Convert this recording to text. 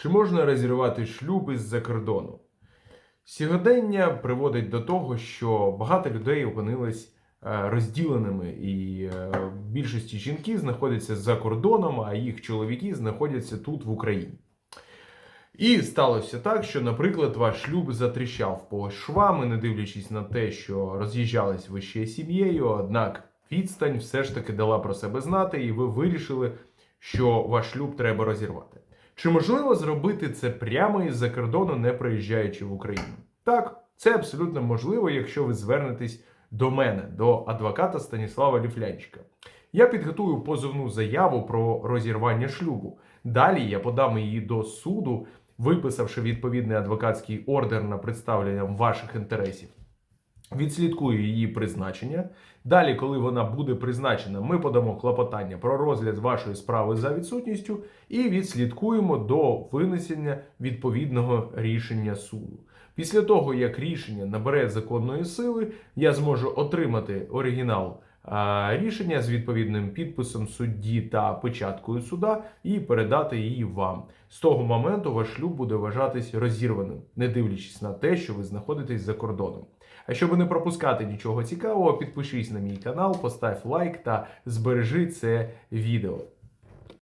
Чи можна розірвати шлюб із-за кордону? Сьогодення приводить до того, що багато людей опинились е, розділеними, і е, більшості жінки знаходяться за кордоном, а їх чоловіки знаходяться тут в Україні. І сталося так, що, наприклад, ваш шлюб затріщав по швами, не дивлячись на те, що роз'їжджались ви ще сім'єю, однак відстань все ж таки дала про себе знати, і ви вирішили, що ваш шлюб треба розірвати. Чи можливо зробити це прямо із-за кордону, не приїжджаючи в Україну? Так, це абсолютно можливо, якщо ви звернетесь до мене, до адвоката Станіслава Ліфлянчика. Я підготую позовну заяву про розірвання шлюбу. Далі я подам її до суду, виписавши відповідний адвокатський ордер на представлення ваших інтересів. Відслідкую її призначення. Далі, коли вона буде призначена, ми подамо клопотання про розгляд вашої справи за відсутністю і відслідкуємо до винесення відповідного рішення суду. Після того, як рішення набере законної сили, я зможу отримати оригінал рішення з відповідним підписом судді та печаткою суда і передати її вам. З того моменту ваш шлюб буде вважатись розірваним, не дивлячись на те, що ви знаходитесь за кордоном. А щоб не пропускати нічого цікавого, підпишись на мій канал, постав лайк та збережи це відео.